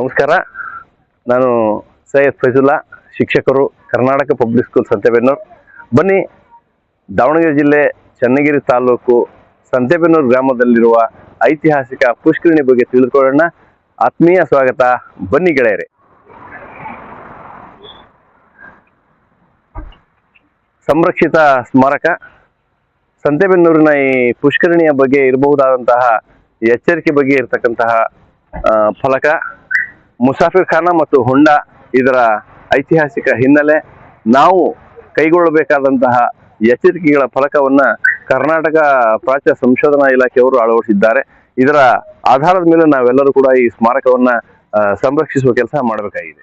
ನಮಸ್ಕಾರ. ನಾನು ಸೈಯದ್ ಫೈಜುಲ್ಲಾ ಶಿಕ್ಷಕರು, ಕರ್ನಾಟಕ ಪಬ್ಲಿಕ್ ಸ್ಕೂಲ್ ಸಂತೆಬೆನ್ನೂರು. ಬನ್ನಿ, ದಾವಣಗೆರೆ ಜಿಲ್ಲೆ, ಚನ್ನಗಿರಿ ತಾಲೂಕು, ಸಂತೆಬೆನ್ನೂರು ಗ್ರಾಮದಲ್ಲಿರುವ ಐತಿಹಾಸಿಕ ಪುಷ್ಕರಣಿ ಬಗ್ಗೆ ತಿಳಿದುಕೊಳ್ಳೋಣ. ಆತ್ಮೀಯ ಸ್ವಾಗತ. ಬನ್ನಿ ಗೆಳೆಯರೆ. ಸಂರಕ್ಷಿತ ಸ್ಮಾರಕ. ಸಂತೆಬೆನ್ನೂರಿನ ಈ ಪುಷ್ಕರಣಿಯ ಬಗ್ಗೆ ಇರಬಹುದಾದಂತಹ ಎಚ್ಚರಿಕೆ ಬಗ್ಗೆ ಇರತಕ್ಕಂತಹ ಫಲಕ. ಮುಸಾಫಿರ್ ಖಾನ ಮತ್ತು ಹೊಂಡ ಇದರ ಐತಿಹಾಸಿಕ ಹಿನ್ನೆಲೆ. ನಾವು ಕೈಗೊಳ್ಳಬೇಕಾದಂತಹ ಎಚ್ಚರಿಕೆಗಳ ಫಲಕವನ್ನ ಕರ್ನಾಟಕ ಪ್ರಾಚ್ಯ ಸಂಶೋಧನಾ ಇಲಾಖೆಯವರು ಅಳವಡಿಸಿದ್ದಾರೆ. ಇದರ ಆಧಾರದ ಮೇಲೆ ನಾವೆಲ್ಲರೂ ಕೂಡ ಈ ಸ್ಮಾರಕವನ್ನ ಸಂರಕ್ಷಿಸುವ ಕೆಲಸ ಮಾಡಬೇಕಾಗಿದೆ.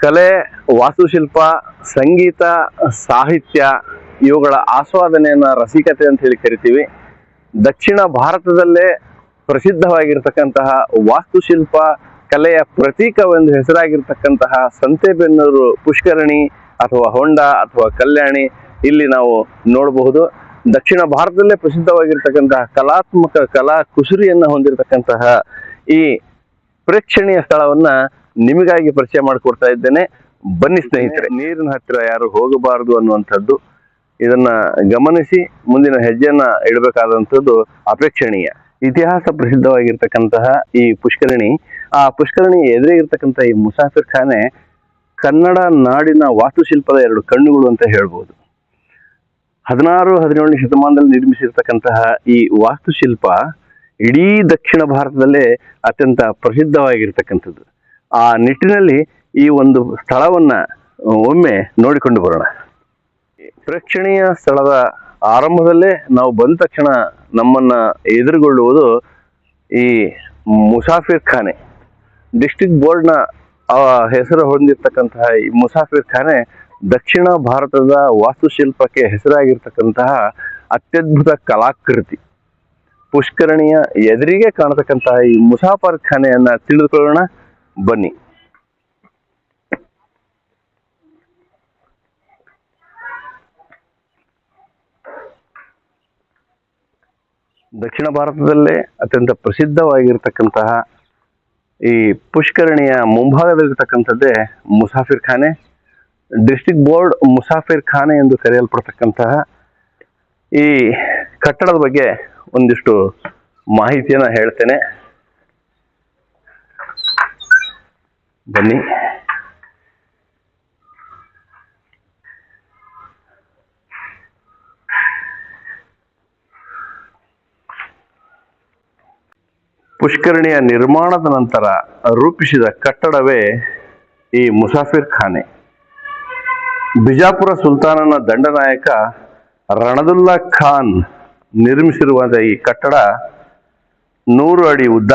ಕಲೆ, ವಾಸ್ತುಶಿಲ್ಪ, ಸಂಗೀತ, ಸಾಹಿತ್ಯ ಇವುಗಳ ಆಸ್ವಾದನೆಯನ್ನ ರಸಿಕತೆ ಅಂತ ಹೇಳಿ ಕರಿತೀವಿ. ದಕ್ಷಿಣ ಭಾರತದಲ್ಲೇ ಪ್ರಸಿದ್ಧವಾಗಿರ್ತಕ್ಕಂತಹ ವಾಸ್ತುಶಿಲ್ಪ ಕಲೆಯ ಪ್ರತೀಕವೆಂದು ಹೆಸರಾಗಿರ್ತಕ್ಕಂತಹ ಸಂತೆಬೆನ್ನೂರು ಪುಷ್ಕರಣಿ ಅಥವಾ ಹೊಂಡ ಅಥವಾ ಕಲ್ಯಾಣಿ ಇಲ್ಲಿ ನಾವು ನೋಡಬಹುದು. ದಕ್ಷಿಣ ಭಾರತದಲ್ಲೇ ಪ್ರಸಿದ್ಧವಾಗಿರ್ತಕ್ಕಂತಹ ಕಲಾತ್ಮಕ ಕಲಾ ಕುಸುರಿಯನ್ನ ಹೊಂದಿರತಕ್ಕಂತಹ ಈ ಪ್ರೇಕ್ಷಣೀಯ ಸ್ಥಳವನ್ನ ನಿಮಗಾಗಿ ಪರಿಚಯ ಮಾಡಿಕೊಡ್ತಾ ಇದ್ದೇನೆ. ಬನ್ನಿ ಸ್ನೇಹಿತರೆ. ನೀರಿನ ಹತ್ತಿರ ಯಾರು ಹೋಗಬಾರದು ಅನ್ನುವಂಥದ್ದು ಇದನ್ನ ಗಮನಿಸಿ ಮುಂದಿನ ಹೆಜ್ಜೆಯನ್ನ ಇಡಬೇಕಾದಂಥದ್ದು ಅಪೇಕ್ಷಣೀಯ. ಇತಿಹಾಸ ಪ್ರಸಿದ್ಧವಾಗಿರ್ತಕ್ಕಂತಹ ಈ ಪುಷ್ಕರಣಿ, ಆ ಪುಷ್ಕರಣಿ ಎದುರಿಗಿರ್ತಕ್ಕಂತಹ ಈ ಮುಸಾಫಿರ್ ಖಾನೆ ಕನ್ನಡ ನಾಡಿನ ವಾಸ್ತುಶಿಲ್ಪದ ಎರಡು ಕಣ್ಣುಗಳು ಅಂತ ಹೇಳ್ಬೋದು. ಹದಿನಾರು, ಹದಿನೇಳನೇ ಶತಮಾನದಲ್ಲಿ ನಿರ್ಮಿಸಿರ್ತಕ್ಕಂತಹ ಈ ವಾಸ್ತುಶಿಲ್ಪ ಇಡೀ ದಕ್ಷಿಣ ಭಾರತದಲ್ಲೇ ಅತ್ಯಂತ ಪ್ರಸಿದ್ಧವಾಗಿರ್ತಕ್ಕಂಥದ್ದು. ಆ ನಿಟ್ಟಿನಲ್ಲಿ ಈ ಒಂದು ಸ್ಥಳವನ್ನ, ಒಮ್ಮೆ ನೋಡಿಕೊಂಡು ಬರೋಣ. ಪ್ರೇಕ್ಷಣೀಯ ಸ್ಥಳದ ಆರಂಭದಲ್ಲೇ ನಾವು ಬಂದ ತಕ್ಷಣ ನಮ್ಮನ್ನ ಎದುರುಗೊಳ್ಳುವುದು ಈ ಮುಸಾಫಿರ್ ಖಾನೆ. ಡಿಸ್ಟ್ರಿಕ್ಟ್ ಬೋರ್ಡ್ನ ಹೆಸರು ಹೊಂದಿರತಕ್ಕಂತಹ ಈ ಮುಸಾಫಿರ್ ಖಾನೆ ದಕ್ಷಿಣ ಭಾರತದ ವಾಸ್ತುಶಿಲ್ಪಕ್ಕೆ ಹೆಸರಾಗಿರ್ತಕ್ಕಂತಹ ಅತ್ಯದ್ಭುತ ಕಲಾಕೃತಿ. ಪುಷ್ಕರಣಿಯ ಎದುರಿಗೆ ಕಾಣತಕ್ಕಂತಹ ಈ ಮುಸಾಫರ್ ಖಾನೆಯನ್ನ ತಿಳಿದುಕೊಳ್ಳೋಣ. ಬನ್ನಿ. ದಕ್ಷಿಣ ಭಾರತದಲ್ಲೇ ಅತ್ಯಂತ ಪ್ರಸಿದ್ಧವಾಗಿರ್ತಕ್ಕಂತಹ ಈ ಪುಷ್ಕರಣಿಯ ಮುಂಭಾಗದಲ್ಲಿರ್ತಕ್ಕಂಥದ್ದೇ ಮುಸಾಫಿರ್ ಖಾನೆ. ಡಿಸ್ಟಿಕ್ ಬೋರ್ಡ್ ಮುಸಾಫಿರ್ ಖಾನೆ ಎಂದು ಕರೆಯಲ್ಪಡ್ತಕ್ಕಂತಹ ಈ ಕಟ್ಟಡದ ಬಗ್ಗೆ ಒಂದಿಷ್ಟು ಮಾಹಿತಿಯನ್ನು ಹೇಳ್ತೇನೆ. ಬನ್ನಿ. ಪುಷ್ಕರಣಿಯ ನಿರ್ಮಾಣದ ನಂತರ ರೂಪಿಸಿದ ಕಟ್ಟಡವೇ ಈ ಮುಸಾಫಿರ್ ಖಾನೆ. ಬಿಜಾಪುರ ಸುಲ್ತಾನನ ದಂಡನಾಯಕ ರಣದುಲ್ಲಾ ಖಾನ್ ನಿರ್ಮಿಸಿರುವ ಈ ಕಟ್ಟಡ ನೂರು ಅಡಿ ಉದ್ದ,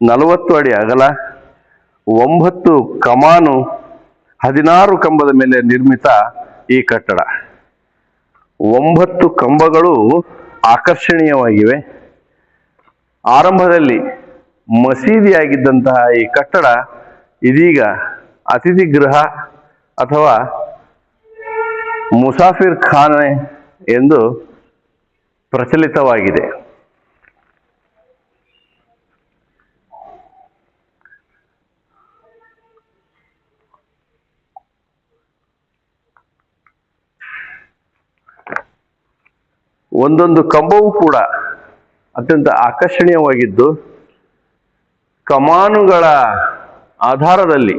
ನಲವತ್ತು ಅಡಿ ಅಗಲ, ಒಂಬತ್ತು ಕಮಾನು, ಹದಿನಾರು ಕಂಬದ ಮೇಲೆ ನಿರ್ಮಿತ ಈ ಕಟ್ಟಡ. ಒಂಬತ್ತು ಕಂಬಗಳು ಆಕರ್ಷಣೀಯವಾಗಿವೆ. ಆರಂಭದಲ್ಲಿ ಮಸೀದಿಯಾಗಿದ್ದಂತಹ ಈ ಕಟ್ಟಡ ಇದೀಗ ಅತಿಥಿ ಗೃಹ ಅಥವಾ ಮುಸಾಫಿರ್ ಖಾನೆ ಎಂದು ಪ್ರಚಲಿತವಾಗಿದೆ. ಒಂದೊಂದು ಕಂಬವೂ ಕೂಡ ಅತ್ಯಂತ ಆಕರ್ಷಣೀಯವಾಗಿದ್ದು, ಕಮಾನುಗಳ ಆಧಾರದಲ್ಲಿ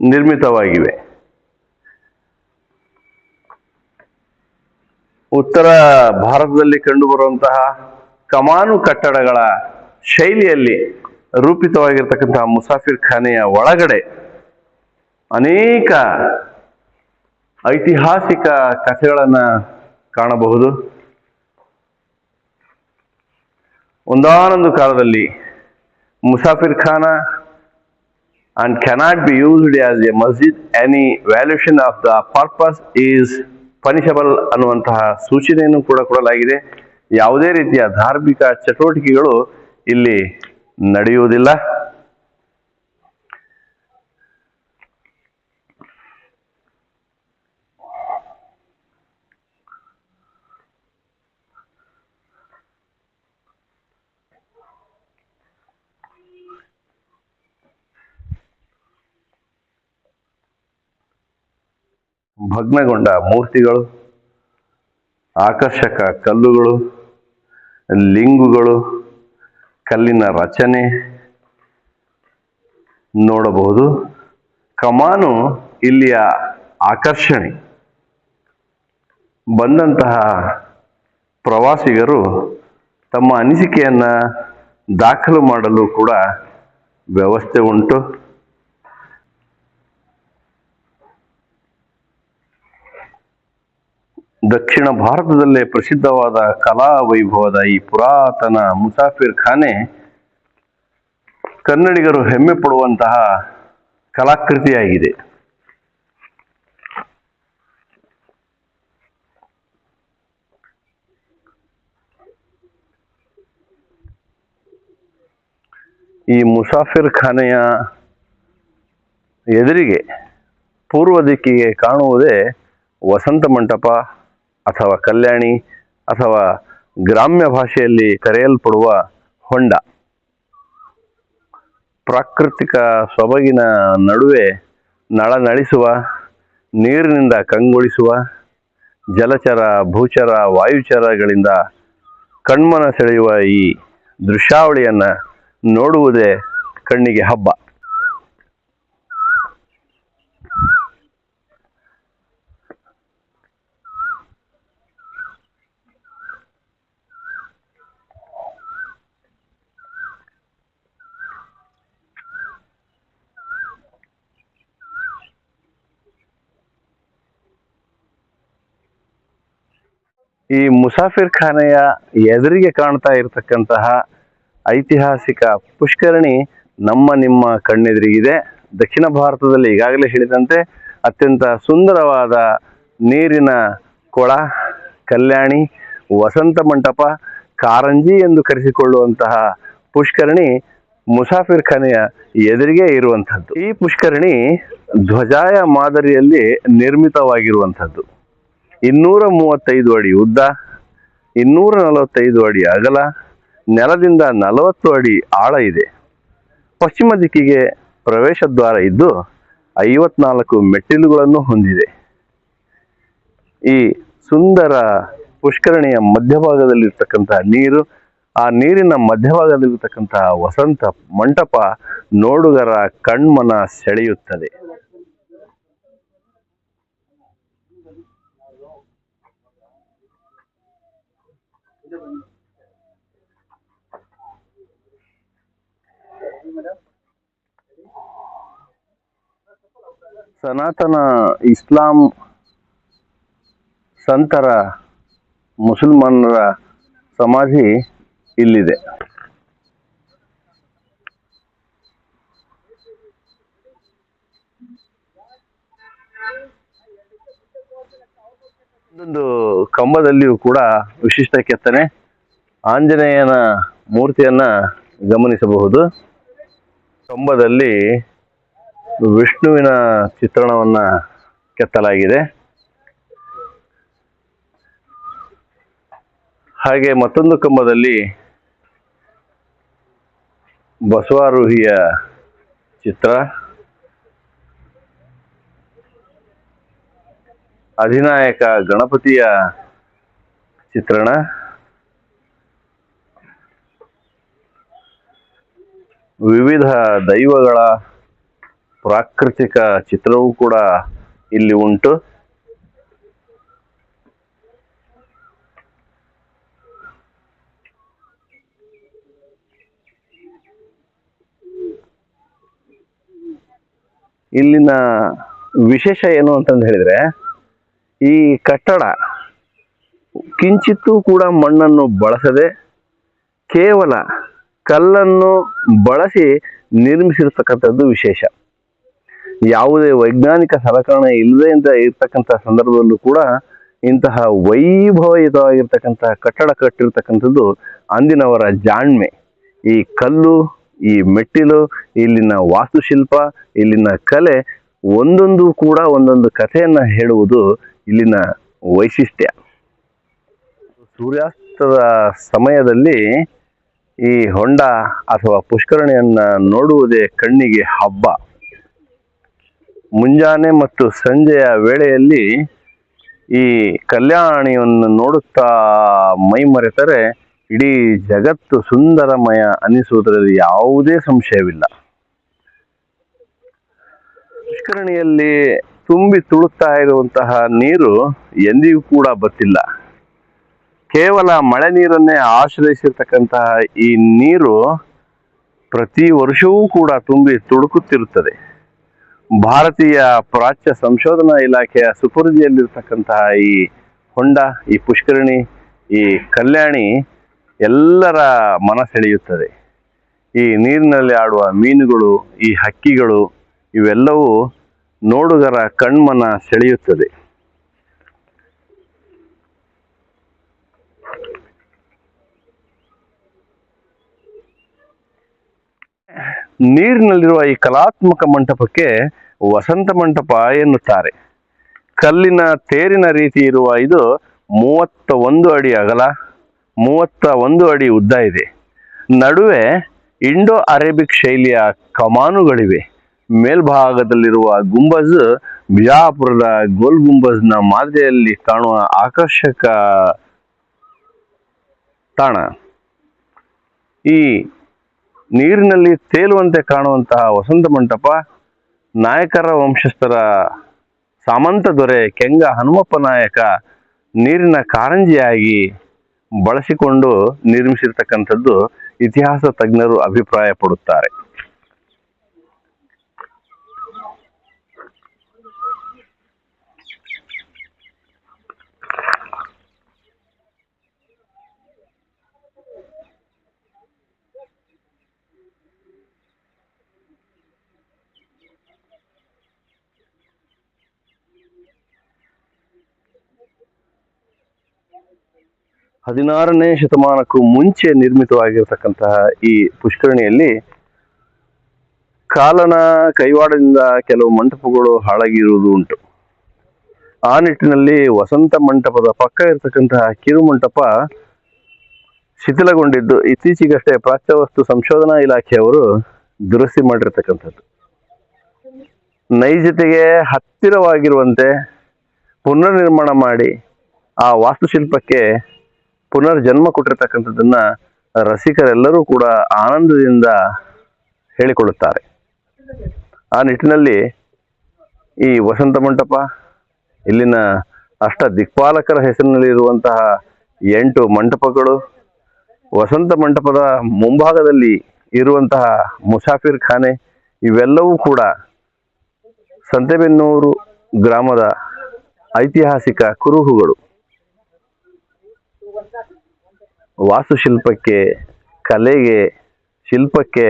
ನಿರ್ಮಿತವಾಗಿವೆ. ಉತ್ತರ ಭಾರತದಲ್ಲಿ ಕಂಡುಬರುವಂತಹ ಕಮಾನು ಕಟ್ಟಡಗಳ ಶೈಲಿಯಲ್ಲಿ ರೂಪಿತವಾಗಿರ್ತಕ್ಕಂತಹ ಮುಸಾಫಿರ್ ಖಾನೆಯ ಒಳಗಡೆ ಅನೇಕ ಐತಿಹಾಸಿಕ ಕಥೆಗಳನ್ನ ಕಾಣಬಹುದು. ಒಂದಾನೊಂದು ಕಾಲದಲ್ಲಿ musafir khana and cannot be used as a masjid any violation of the purpose is punishable ಅನ್ನುವಂತಹ ಸೂಚನೆಯನ್ನು ಕೂಡ ಕೊಡಲಾಗಿದೆ. ಯಾವುದೇ ರೀತಿಯ ಧಾರ್ಮಿಕ ಚಟುವಟಿಕೆಗಳು ಇಲ್ಲಿ ನಡೆಯುವುದಿಲ್ಲ. ಭಗ್ನಗೊಂಡ ಮೂರ್ತಿಗಳು, ಆಕರ್ಷಕ ಕಲ್ಲುಗಳು, ಲಿಂಗುಗಳು, ಕಲ್ಲಿನ ರಚನೆ ನೋಡಬಹುದು. ಕಮಾನು ಇಲ್ಲಿಯ ಆಕರ್ಷಣೆ. ಬಂದಂತಹ ಪ್ರವಾಸಿಗರು ತಮ್ಮ ಅನಿಸಿಕೆಯನ್ನು ದಾಖಲು ಮಾಡಲು ಕೂಡ ವ್ಯವಸ್ಥೆ ಉಂಟು. ದಕ್ಷಿಣ ಭಾರತದಲ್ಲೇ ಪ್ರಸಿದ್ಧವಾದ ಕಲಾ ವೈಭವದ ಈ ಪುರಾತನ ಮುಸಾಫಿರ್ ಖಾನೆ ಕನ್ನಡಿಗರು ಹೆಮ್ಮೆ ಪಡುವಂತಹ ಕಲಾಕೃತಿಯಾಗಿದೆ. ಈ ಮುಸಾಫಿರ್ ಖಾನೆಯ ಎದುರಿಗೆ ಪೂರ್ವ ದಿಕ್ಕಿಗೆ ಕಾಣುವುದೇ ವಸಂತ ಮಂಟಪ. ಅಥವಾ ಕಲ್ಯಾಣಿ ಅಥವಾ ಗ್ರಾಮ್ಯ ಭಾಷೆಯಲ್ಲಿ ಕರೆಯಲ್ಪಡುವ ಹೊಂಡ. ಪ್ರಾಕೃತಿಕ ಸೊಬಗಿನ ನಡುವೆ ನಳನಳಿಸುವ ನೀರಿನಿಂದ ಕಂಗೊಳಿಸುವ, ಜಲಚರ, ಭೂಚರ, ವಾಯುಚರಗಳಿಂದ ಕಣ್ಮನ ಸೆಳೆಯುವ ಈ ದೃಶ್ಯಾವಳಿಯನ್ನು ನೋಡುವುದೇ ಕಣ್ಣಿಗೆ ಹಬ್ಬ. ಈ ಮುಸಾಫಿರ್ ಖಾನೆಯ ಎದುರಿಗೆ ಕಾಣ್ತಾ ಇರತಕ್ಕಂತಹ ಐತಿಹಾಸಿಕ ಪುಷ್ಕರಣಿ ನಮ್ಮ ನಿಮ್ಮ ಕಣ್ಣೆದುರಿಗಿದೆ. ದಕ್ಷಿಣ ಭಾರತದಲ್ಲಿ ಈಗಾಗಲೇ ಹೇಳಿದಂತೆ ಅತ್ಯಂತ ಸುಂದರವಾದ ನೀರಿನ ಕೊಳ, ಕಲ್ಯಾಣಿ, ವಸಂತ ಮಂಟಪ, ಕಾರಂಜಿ ಎಂದು ಕರೆಸಿಕೊಳ್ಳುವಂತಹ ಪುಷ್ಕರಣಿ ಮುಸಾಫಿರ್ ಖಾನೆಯ ಎದುರಿಗೆ ಇರುವಂಥದ್ದು. ಈ ಪುಷ್ಕರಣಿ ಧ್ವಜಾಯ ಮಾದರಿಯಲ್ಲಿ ನಿರ್ಮಿತವಾಗಿರುವಂಥದ್ದು. ಇನ್ನೂರ ಮೂವತ್ತೈದು ಅಡಿ ಉದ್ದ ಇನ್ನೂರ ನಲವತ್ತೈದು ಅಡಿ ಅಗಲ, ನೆಲದಿಂದ ನಲವತ್ತು ಅಡಿ ಆಳ ಇದೆ. ಪಶ್ಚಿಮ ದಿಕ್ಕಿಗೆ ಪ್ರವೇಶ ದ್ವಾರ ಇದ್ದು ಐವತ್ನಾಲ್ಕು ಮೆಟ್ಟಿಲುಗಳನ್ನು ಹೊಂದಿದೆ. ಈ ಸುಂದರ ಪುಷ್ಕರಣಿಯ ಮಧ್ಯಭಾಗದಲ್ಲಿರ್ತಕ್ಕಂತಹ ನೀರು, ಆ ನೀರಿನ ಮಧ್ಯಭಾಗದಲ್ಲಿರ್ತಕ್ಕಂತಹ ವಸಂತ ಮಂಟಪ ನೋಡುಗರ ಕಣ್ಮನ ಸೆಳೆಯುತ್ತದೆ. ಸನಾತನ ಇಸ್ಲಾಂ ಸಂತರ ಮುಸಲ್ಮಾನರ ಸಮಾಧಿ ಇಲ್ಲಿದೆ. ಒಂದೊಂದು ಕಂಬದಲ್ಲಿಯೂ ಕೂಡ ವಿಶಿಷ್ಟ ಕೆತ್ತನೆ. ಆಂಜನೇಯನ ಮೂರ್ತಿಯನ್ನ ಗಮನಿಸಬಹುದು. ಕಂಬದಲ್ಲಿ ವಿಷ್ಣುವಿನ ಚಿತ್ರಣವನ್ನ ಕೆತ್ತಲಾಗಿದೆ. ಹಾಗೆ ಮತ್ತೊಂದು ಕಂಬದಲ್ಲಿ ಬಸವಾರೂಹಿಯ ಚಿತ್ರ. ಅಧಿನಾಯಕ ಗಣಪತಿಯ ಚಿತ್ರಣ. ವಿವಿಧ ದೈವಗಳ ಪ್ರಾಕೃತಿಕ ಚಿತ್ರವೂ ಕೂಡ ಇಲ್ಲಿ ಉಂಟು. ಇಲ್ಲಿನ ವಿಶೇಷ ಏನು ಅಂತಂದು ಹೇಳಿದ್ರೆ ಈ ಕಟ್ಟಡ ಕಿಂಚಿತ್ತೂ ಕೂಡ ಮಣ್ಣನ್ನು ಬಳಸದೆ ಕೇವಲ ಕಲ್ಲನ್ನು ಬಳಸಿ ನಿರ್ಮಿಸಿರ್ತಕ್ಕಂಥದ್ದು ವಿಶೇಷ. ಯಾವುದೇ ವೈಜ್ಞಾನಿಕ ಸಲಕರಣೆ ಇಲ್ಲದೆ ಅಂತ ಇರ್ತಕ್ಕಂಥ ಸಂದರ್ಭದಲ್ಲೂ ಕೂಡ ಇಂತಹ ವೈಭವಯುತವಾಗಿರ್ತಕ್ಕಂತಹ ಕಟ್ಟಡ ಕಟ್ಟಿರ್ತಕ್ಕಂಥದ್ದು ಅಂದಿನವರ ಜಾಣ್ಮೆ. ಈ ಕಲ್ಲು, ಈ ಮೆಟ್ಟಿಲು, ಇಲ್ಲಿನ ವಾಸ್ತುಶಿಲ್ಪ, ಇಲ್ಲಿನ ಕಲೆ ಒಂದೊಂದು ಕೂಡ ಒಂದೊಂದು ಕಥೆಯನ್ನು ಹೇಳುವುದು ಇಲ್ಲಿನ ವೈಶಿಷ್ಟ್ಯ. ಸೂರ್ಯಾಸ್ತದ ಸಮಯದಲ್ಲಿ ಈ ಹೊಂಡ ಅಥವಾ ಪುಷ್ಕರಣಿಯನ್ನ ನೋಡುವುದೇ ಕಣ್ಣಿಗೆ ಹಬ್ಬ. ಮುಂಜಾನೆ ಮತ್ತು ಸಂಜೆಯ ವೇಳೆಯಲ್ಲಿ ಈ ಕಲ್ಯಾಣಿಯನ್ನು ನೋಡುತ್ತಾ ಮೈ ಮರೆತರೆ ಇಡೀ ಜಗತ್ತು ಸುಂದರಮಯ ಅನಿಸುವುದರಲ್ಲಿ ಯಾವುದೇ ಸಂಶಯವಿಲ್ಲ. ಪುಷ್ಕರಣಿಯಲ್ಲಿ ತುಂಬಿ ತುಳುಕ್ತಾ ಇರುವಂತಹ ನೀರು ಎಂದಿಗೂ ಕೂಡ ಬತ್ತಿಲ್ಲ ಕೇವಲ ಮಳೆ ನೀರನ್ನೇ ಆಶ್ರಯಿಸಿರ್ತಕ್ಕಂತಹ ಈ ನೀರು ಪ್ರತಿ ವರ್ಷವೂ ಕೂಡ ತುಂಬಿ ತುಳುಕುತ್ತಿರುತ್ತದೆ. ಭಾರತೀಯ ಪ್ರಾಚ್ಯ ಸಂಶೋಧನಾ ಇಲಾಖೆಯ ಸುಪರಿಧಿಯಲ್ಲಿರ್ತಕ್ಕಂತಹ ಈ ಹೊಂಡ, ಈ ಪುಷ್ಕರಣಿ, ಈ ಕಲ್ಯಾಣಿ ಎಲ್ಲರ ಮನ ಸೆಳೆಯುತ್ತದೆ ಈ ನೀರಿನಲ್ಲಿ ಆಡುವ ಮೀನುಗಳು, ಈ ಹಕ್ಕಿಗಳು ಇವೆಲ್ಲವೂ ನೋಡುಗರ ಕಣ್ಮನ ಸೆಳೆಯುತ್ತದೆ. ನೀರಿನಲ್ಲಿರುವ ಈ ಕಲಾತ್ಮಕ ಮಂಟಪಕ್ಕೆ ವಸಂತ ಮಂಟಪ ಎನ್ನುತ್ತಾರೆ. ಕಲ್ಲಿನ ತೇರಿನ ರೀತಿ ಇರುವ ಇದು ಮೂವತ್ತ ಒಂದು ಅಡಿ ಅಗಲ ಮೂವತ್ತ ಒಂದು ಅಡಿ ಉದ್ದ ಇದೆ. ನಡುವೆ ಇಂಡೋ ಅರೇಬಿಕ್ ಶೈಲಿಯ ಕಮಾನುಗಳಿವೆ. ಮೇಲ್ಭಾಗದಲ್ಲಿರುವ ಗುಂಬಜ್ ಬಿಜಾಪುರದ ಗೋಲ್ ಗುಂಬಜ್ನ ಮಾದರಿಯಲ್ಲಿ ಕಾಣುವ ಆಕರ್ಷಕ ತಾಣ. ಈ ನೀರಿನಲ್ಲಿ ತೇಲುವಂತೆ ಕಾಣುವಂತಹ ವಸಂತ ಮಂಟಪ, ನಾಯಕರ ವಂಶಸ್ಥರ ಸಾಮಂತ ದೊರೆ, ಕೆಂಗ ಹನುಮಪ್ಪ ನಾಯಕ ನೀರಿನ ಕಾರಂಜಿಯಾಗಿ ಬಳಸಿಕೊಂಡು ನಿರ್ಮಿಸಿರ್ತಕ್ಕಂಥದ್ದು ಇತಿಹಾಸ ತಜ್ಞರು ಅಭಿಪ್ರಾಯ ಪಡುತ್ತಾರೆ ಹದಿನಾರನೇ ಶತಮಾನಕ್ಕೂ ಮುಂಚೆ ನಿರ್ಮಿತವಾಗಿರ್ತಕ್ಕಂತಹ ಈ ಪುಷ್ಕರಣಿಯಲ್ಲಿ ಕಾಲನ ಕೈವಾಡದಿಂದ ಕೆಲವು ಮಂಟಪಗಳು ಹಾಳಾಗಿರುವುದು ಉಂಟು. ಆ ನಿಟ್ಟಿನಲ್ಲಿ ವಸಂತ ಮಂಟಪದ ಪಕ್ಕ ಇರತಕ್ಕಂತಹ ಕಿರು ಮಂಟಪ ಶಿಥಿಲಗೊಂಡಿದ್ದು. ಇತ್ತೀಚೆಗಷ್ಟೇ ಪ್ರಾಚ್ಯವಸ್ತು ಸಂಶೋಧನಾ ಇಲಾಖೆಯವರು ದುರಸ್ತಿ ಮಾಡಿರ್ತಕ್ಕಂಥದ್ದು. ನೈಜತೆಗೆ ಹತ್ತಿರವಾಗಿರುವಂತೆ ಪುನರ್ನಿರ್ಮಾಣ ಮಾಡಿ ಆ ವಾಸ್ತುಶಿಲ್ಪಕ್ಕೆ ಪುನರ್ಜನ್ಮ ಕೊಟ್ಟಿರ್ತಕ್ಕಂಥದ್ದನ್ನ ರಸಿಕರೆಲ್ಲರೂ ಕೂಡ ಆನಂದದಿಂದ ಹೇಳಿಕೊಳ್ಳುತ್ತಾರೆ. ಆ ನಿಟ್ಟಿನಲ್ಲಿ ಈ ವಸಂತ ಮಂಟಪ, ಇಲ್ಲಿನ ಅಷ್ಟ ದಿಕ್ಪಾಲಕರ ಹೆಸರಿನಲ್ಲಿ ಇರುವಂತಹ ಎಂಟು ಮಂಟಪಗಳು, ವಸಂತ ಮಂಟಪದ ಮುಂಭಾಗದಲ್ಲಿ ಇರುವಂತಹ ಮುಸಾಫಿರ್ ಖಾನೆ, ಇವೆಲ್ಲವೂ ಕೂಡ ಸಂತೆಬೆನ್ನೂರು ಗ್ರಾಮದ ಐತಿಹಾಸಿಕ ಕುರುಹುಗಳು. ವಾಸ್ತುಶಿಲ್ಪಕ್ಕೆ, ಕಲೆಗೆ, ಶಿಲ್ಪಕ್ಕೆ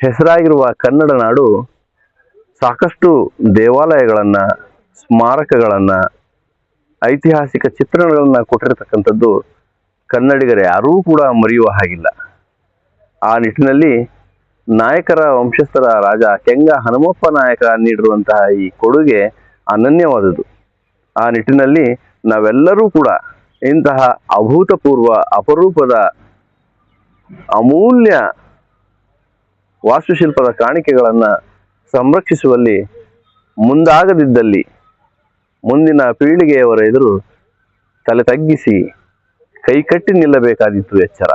ಹೆಸರಾಗಿರುವ ಕನ್ನಡ ನಾಡು ಸಾಕಷ್ಟು ದೇವಾಲಯಗಳನ್ನು, ಸ್ಮಾರಕಗಳನ್ನು, ಐತಿಹಾಸಿಕ ಚಿತ್ರಣಗಳನ್ನು ಕೊಟ್ಟಿರತಕ್ಕಂಥದ್ದು ಕನ್ನಡಿಗರು. ಯಾರೂ ಕೂಡ ಮರೆಯುವ ಹಾಗಿಲ್ಲ. ಆ ನಿಟ್ಟಿನಲ್ಲಿ ನಾಯಕರ ವಂಶಸ್ಥರ ರಾಜ ಕೆಂಗ ಹನುಮಪ್ಪ ನಾಯಕ ನೀಡಿರುವಂತಹ ಈ ಕೊಡುಗೆ ಅನನ್ಯವಾದದ್ದು. ಆ ನಿಟ್ಟಿನಲ್ಲಿ ನಾವೆಲ್ಲರೂ ಕೂಡ ಇಂತಹ ಅಭೂತಪೂರ್ವ ಅಪರೂಪದ ಅಮೂಲ್ಯ ವಾಸ್ತುಶಿಲ್ಪದ ಕಾಣಿಕೆಗಳನ್ನು ಸಂರಕ್ಷಿಸುವಲ್ಲಿ ಮುಂದಾಗದಿದ್ದಲ್ಲಿ ಮುಂದಿನ ಪೀಳಿಗೆಯವರ ಎದುರು ತಲೆ ತಗ್ಗಿಸಿ ಕೈಕಟ್ಟಿ ನಿಲ್ಲಬೇಕಾದಿತ್ತು ಎಚ್ಚರ.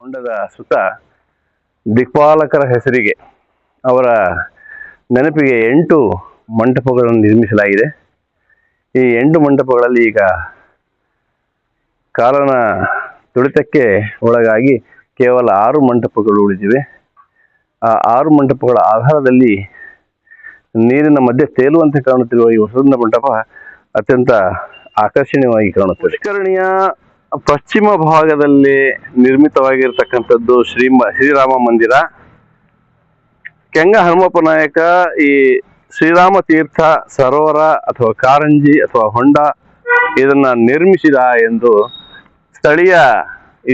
ಹೊಂಡದ ಸುತ್ತ ದಿಕ್ಪಾಲಕರ ಹೆಸರಿಗೆ ಅವರ ನೆನಪಿಗೆ ಎಂಟು ಮಂಟಪಗಳನ್ನು ನಿರ್ಮಿಸಲಾಗಿದೆ. ಈ ಎಂಟು ಮಂಟಪಗಳಲ್ಲಿ ಈಗ ಕಾಲನ ತುಳಿತಕ್ಕೆ ಒಳಗಾಗಿ ಕೇವಲ ಆರು ಮಂಟಪಗಳು ಉಳಿದಿವೆ. ಆ ಆರು ಮಂಟಪಗಳ ಆಧಾರದಲ್ಲಿ ನೀರಿನ ಮಧ್ಯೆ ತೇಲುವಂತೆ ಕಾಣುತ್ತಿರುವ ಈ ವಸಂತ ಮಂಟಪ ಅತ್ಯಂತ ಆಕರ್ಷಣೀಯವಾಗಿ ಕಾಣುತ್ತದೆ. ಪುಷ್ಕರಣಿಯ ಪಶ್ಚಿಮ ಭಾಗದಲ್ಲಿ ನಿರ್ಮಿತವಾಗಿರ್ತಕ್ಕಂಥದ್ದು ಶ್ರೀ ಶ್ರೀರಾಮ ಮಂದಿರ. ಕೆಂಗ ಹನುಮಪ್ಪ ನಾಯಕ ಈ ಶ್ರೀರಾಮ ತೀರ್ಥ ಸರೋವರ ಅಥವಾ ಕಾರಂಜಿ ಅಥವಾ ಹೊಂಡ ಇದನ್ನ ನಿರ್ಮಿಸಿದ ಎಂದು ಸ್ಥಳೀಯ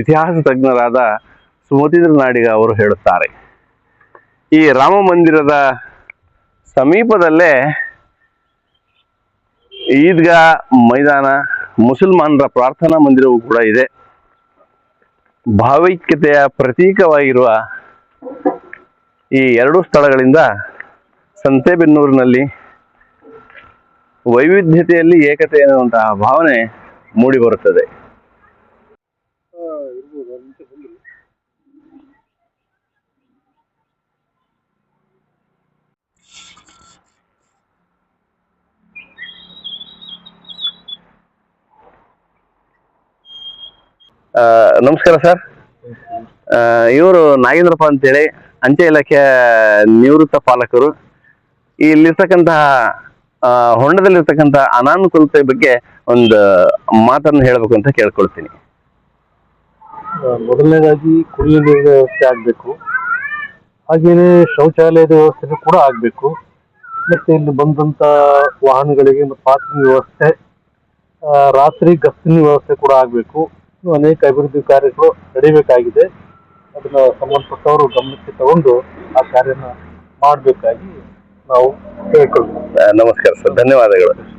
ಇತಿಹಾಸ ತಜ್ಞರಾದ ಸುಮತೀಂದ್ರ ನಾಡಿಗ ಅವರು ಹೇಳುತ್ತಾರೆ. ಈ ರಾಮ ಮಂದಿರದ ಸಮೀಪದಲ್ಲೇ ಈದ್ಗಾ ಮೈದಾನ, ಮುಸಲ್ಮಾನರ ಪ್ರಾರ್ಥನಾ ಮಂದಿರವೂ ಕೂಡ ಇದೆ. ಭಾವೈಕ್ಯತೆಯ ಪ್ರತೀಕವಾಗಿರುವ ಈ ಎರಡೂ ಸ್ಥಳಗಳಿಂದ ಸಂತೆಬೆನ್ನೂರಿನಲ್ಲಿ ವೈವಿಧ್ಯತೆಯಲ್ಲಿ ಏಕತೆ ಎನ್ನುವಂತಹ ಭಾವನೆ ಮೂಡಿಬರುತ್ತದೆ ನಮಸ್ಕಾರ ಸರ್. ಇವರು ನಾಗೇಂದ್ರಪ್ಪ ಅಂತೇಳಿ ಅಂಚೆ ಇಲಾಖೆಯ ನಿವೃತ್ತ ಪಾಲಕರು. ಇಲ್ಲಿರ್ತಕ್ಕಂತಹ ಹೊಂಡದಲ್ಲಿರ್ತಕ್ಕಂಥ ಅನಾನುಕೂಲತೆ ಬಗ್ಗೆ ಒಂದು ಮಾತನ್ನು ಹೇಳಬೇಕು ಅಂತ ಕೇಳ್ಕೊಳ್ತೀನಿ. ಮೊದಲನೇದಾಗಿ ಕುಡಿಯುವ ನೀರಿನ ವ್ಯವಸ್ಥೆ ಆಗಬೇಕು. ಹಾಗೇನೆ ಶೌಚಾಲಯದ ವ್ಯವಸ್ಥೆ ಕೂಡ ಆಗಬೇಕು. ಮತ್ತೆ ಇಲ್ಲಿ ಬಂದಂತ ವಾಹನಗಳಿಗೆ ಮತ್ತು ಪಾರ್ಕಿಂಗ್ ವ್ಯವಸ್ಥೆ ರಾತ್ರಿ ಗಸ್ತಿನ ವ್ಯವಸ್ಥೆ ಕೂಡ ಆಗಬೇಕು. ಅನೇಕ ಅಭಿವೃದ್ಧಿ ಕಾರ್ಯಗಳು ನಡೀಬೇಕಾಗಿದೆ. ಅದನ್ನ ಸಂಬಂಧಪಟ್ಟವರು ಗಮನಕ್ಕೆ ತಗೊಂಡು ಆ ಕಾರ್ಯನ ಮಾಡಬೇಕಾಗಿ ನಾವು ಕೇಳ್ಕೊಳ್ತೀವಿ. ಆ, ನಮಸ್ಕಾರ ಸರ್ ಧನ್ಯವಾದಗಳು.